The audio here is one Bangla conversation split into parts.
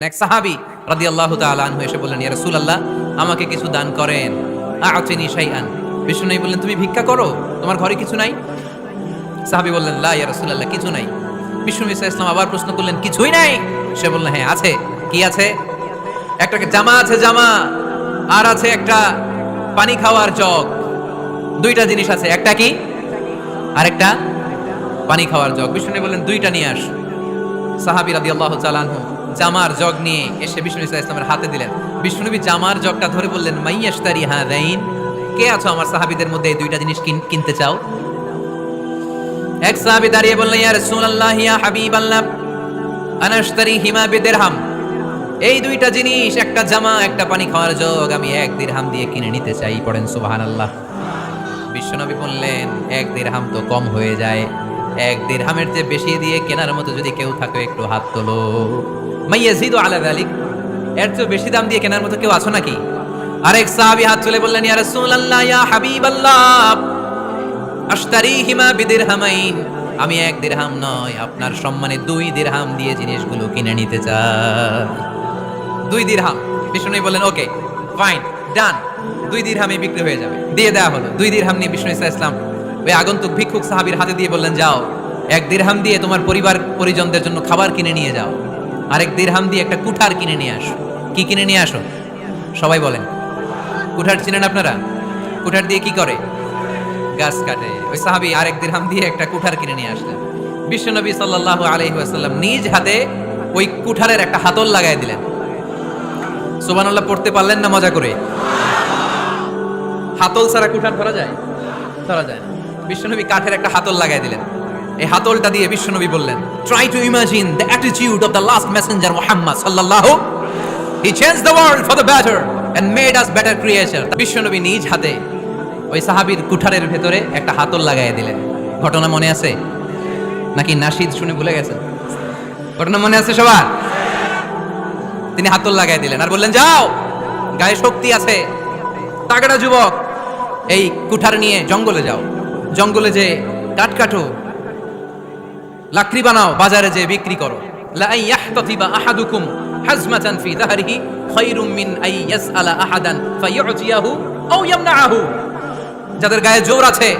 এক সাহাবি রাদি আল্লাহ তালু এসে বললেন, ইয়া আল্লাহ আমাকে কিছু দান করেন। আচেনি শাইআন। বিষ্ণু বললেন, তুমি ভিক্ষা করো? তোমার ঘরে কিছু নাই? সাহাবি বললেন, লা, ইয়া রাসূলুল্লাহ, কিছু নাই। বিষ্ণু ইসা ইসলাম আবার প্রশ্ন করলেন, কিছুই নাই? সে বললেন হ্যাঁ আছে। কি আছে? একটা জামা আছে, জামা, আর আছে একটা পানি খাওয়ার জগ। দুইটা জিনিস আছে, একটা কি? আর একটা পানি খাওয়ার জগ। বিষ্ণু বললেন, দুইটা নিয়ে আস। সাহাবি রাদি আল্লাহ চালানহু জামার জগ নিয়ে এসে বিষ্ণু ইসা ইসলামের হাতে দিলেন। বিষ্ণুনবী জামার জগটা ধরে বললেন মাইয়াস্তারি হা দাইন কে আছো আমার সাহাবিদের মধ্যে এই দুইটা জিনিস কিনতে চাও? এক সাহাবি দাঁড়িয়ে বললেন, ইয়া রাসূলুল্লাহ, ইয়া হাবিবাল্লাহ আনা আশতারি হিমা বিদিরহাম, এই দুইটা জিনিস, একটা জামা, একটা পানি খাওয়ার জগ, আমি এক দিরহাম দিয়ে কিনে নিতে চাই। পড়েন সুবহানাল্লাহ। বিশ্বনবী বললেন, এক দিরহাম তো কম হয়ে যায়। এক দিরহামের চেয়ে বেশি দিয়ে কেনার মতো যদি কেউ থাকে, একটু হাত তোলো। মাইয়াজিদু আলা যালিক। এর চেয়ে বেশি দাম দিয়ে কেনার মতো কেউ আছো নাকি? আরেক সাহাবী হাত তুলে বললেন, ইয়া রাসূলুল্লাহ, ইয়া হাবিবাল্লাহ, আশতারিহিমা বিদিরহামাইন। আমি এক দিরহাম নয়, আপনার সম্মানে দুই দিরহাম দিয়ে জিনিসগুলো কিনে নিতে চাই। দুই দিরহাম। বিষ্ণু বললেন, ওকে, ফাইন, ডান। দুই দিরহামে বিক্রি হয়ে যাবে। দিয়ে দেওয়া হলো। দুই দিরহাম নিয়ে বিষ্ণু ইসা ইসলাম ওই আগন্তুক ভিক্ষুক সাহাবীর হাতে দিয়ে বললেন, যাও, এক দিরহাম দিয়ে তোমার পরিবার পরিজনদের জন্য খাবার কিনে নিয়ে যাও। আরেক দিরহাম দিয়ে একটা কুঠার কিনে নিয়ে আসো। কি কিনে নিয়ে আসো? সবাই বলেন। কুঠার চিনেন আপনারা? কুঠার দিয়ে কি করে? গাছ কাটে। ওই সাহাবি আরেক দিরহাম দিয়ে একটা কুঠার কিনে নিয়ে আসলেন। বিশ্বনবী সাল্লাল্লাহু আলাইহি ওয়াসাল্লাম নিজ হাতে ওই কুঠারের একটা হাতল লাগাই দিলেন। সুবহানাল্লাহ, পড়তে পারলেন না মজা করে? হাতল ছাড়া কুঠার ধরা যায়? ধরা যায় না। বিশ্বনবী কাঠের একটা হাতল লাগাই দিলেন। এই হাতলটা দিয়ে বিশ্বনবী বললেন try to imagine the attitude of the last messenger Muhammad সাল্লাল্লাহু he change the world for the better and made us better creature বিশ্বনবী নিজ হাতে ওই সাহাবীর কুঠারের ভেতরে একটা হাতল লাগাই দিলেন। ঘটনা মনে আছে? নাকি নাশিদ শুনে ভুলে গেছেন ঘটনা মনে আছে সবার? তিনি হাতল লাগাই দিলেন আর বললেন, যাও, গায়ে শক্তি আছে। তাগড়া যুবক, এই কুঠার নিয়ে জঙ্গলে যাও। জঙ্গলে যে কাঠ কাটো, লাকড়ি বানাও, বাজারে যে বিক্রি করো। যাদের গায়ে জোর আছে,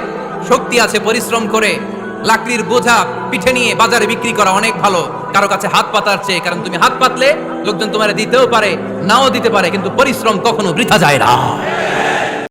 শক্তি আছে, পরিশ্রম করে, লাকড়ির বোঝা, পিঠে নিয়ে বাজারে বিক্রি করা অনেক ভালো। কারও কাছে হাত পাতার চেয়ে, কারণ তুমি হাত পাতলে, লোকজন তোমার দিতেও পারে, নাও দিতে পারে, কিন্তু পরিশ্রম কখনো বৃথা যায় না।